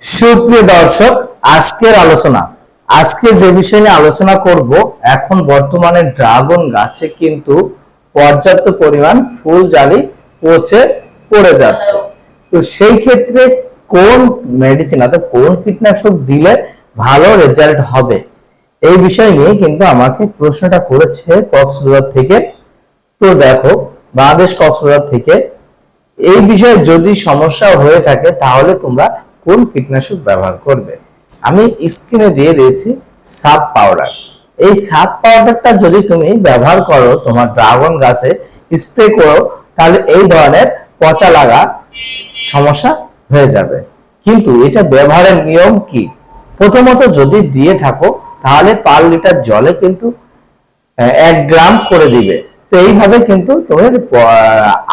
সুপ্রিয় দর্শক, আজকের আলোচনা। আজকে যে বিষয় নিয়ে আলোচনা করব, এখন বর্তমানে ড্রাগন গাছে কিন্তু পর্যাপ্ত পরিমাণ ফুল জালি পচে পড়ে যাচ্ছে। তো সেই ক্ষেত্রে কোন মেডিসিন অর্থাৎ কোন কীটনাশক দিলে ভালো রেজাল্ট হবে? এই বিষয় নিয়ে কিন্তু আমাকে প্রশ্নটা করেছে কক্সবাজার থেকে। তো দেখো, বাংলাদেশ কক্সবাজার থেকে। এই বিষয়ে যদি সমস্যা হয়ে থাকে, তাহলে তোমরা কোন কীটনাশক ব্যবহার করবে? আমি স্ক্রিনে দিয়ে দিয়েছি সাপ পাউডার এই সাপ পাউডারটা যদি তুমি ব্যবহার করো তোমার ড্রাগন গাছে স্প্রে করো, তাহলে এই ধরনের পচা লাগা সমস্যা হয়ে যাবে। কিন্তু এটা ব্যবহারের নিয়ম কি? প্রথমত যদি দিয়ে থাকো, তাহলে পার লিটার জলে কিন্তু এক গ্রাম করে দিবে। তো এইভাবে কিন্তু তুমি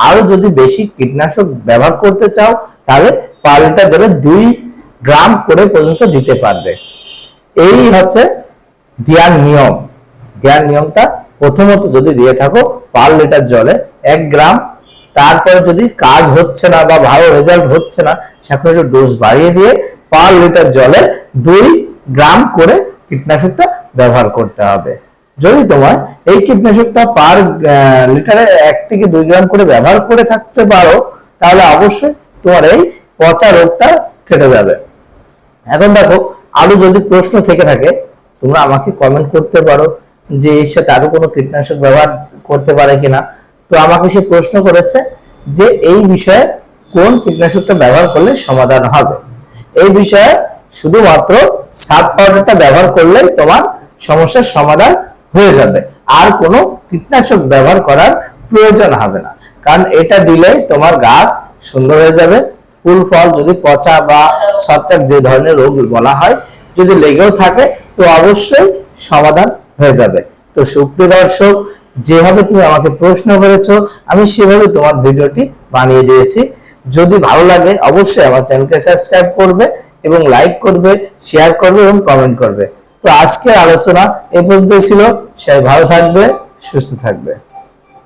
আরও যদি বেশি কীটনাশক ব্যবহার করতে চাও, তাহলে পার লিটার জলে দুই গ্রাম করে পর্যন্ত দিতে পারবে। এই হচ্ছে দেওয়ার নিয়ম। দেওয়ার নিয়মটা প্রথমত যদি দিয়ে থাকো পার লিটার জলে এক গ্রাম, তারপরে যদি কাজ হচ্ছে না বা ভালো রেজাল্ট হচ্ছে না, সেখানে একটু ডোজ বাড়িয়ে দিয়ে পার লিটার জলে দুই গ্রাম করে কীটনাশকটা ব্যবহার করতে হবে। যদি তোমার এই কীটনাশকটা পার লিটারে এক থেকে দুই গ্রাম করে ব্যবহার করে থাকতে পারো, তাহলে অবশ্যই তোমার এই পচা রোগটা কেটে যাবে। এখন দেখো, আরও যদি প্রশ্ন থেকে থাকে, তোমরা আমাকে কমেন্ট করতে পারো যে এর সাথে আরও কোনো কীটনাশক ব্যবহার করতে পারে কিনা। তো আমাকে সে প্রশ্ন করেছে যে এই বিষয়ে কোন কীটনাশকটা ব্যবহার করলে সমাধান হবে? এই বিষয়ে শুধুমাত্র সাব পাউডারটা ব্যবহার করলেই তোমার সমস্যার সমাধান হয়ে যাবে। আর কোনো কীটনাশক ব্যবহার করার প্রয়োজন হবে না। কারণ এটা দিলে তোমার গাছ সুন্দর হয়ে যাবে। ফুল, ফল যদি পচা বা ছত্রাক যে ধরনের রোগ বলা হয়, যদি লেগেও থাকে, তো অবশ্যই সমাধান হয়ে যাবে। তো সুপ্রিয় দর্শক, যেভাবে তুমি আমাকে প্রশ্ন করেছ, আমি সেভাবে তোমার ভিডিওটি বানিয়ে দিয়েছি। যদি ভালো লাগে, অবশ্যই আমার চ্যানেলকে সাবস্ক্রাইব করবে এবং লাইক করবে, শেয়ার করবে এবং কমেন্ট করবে। তো আজকের আলোচনা এ পর্যন্ত ছিল। সবাই ভালো থাকবে সুস্থ থাকবে।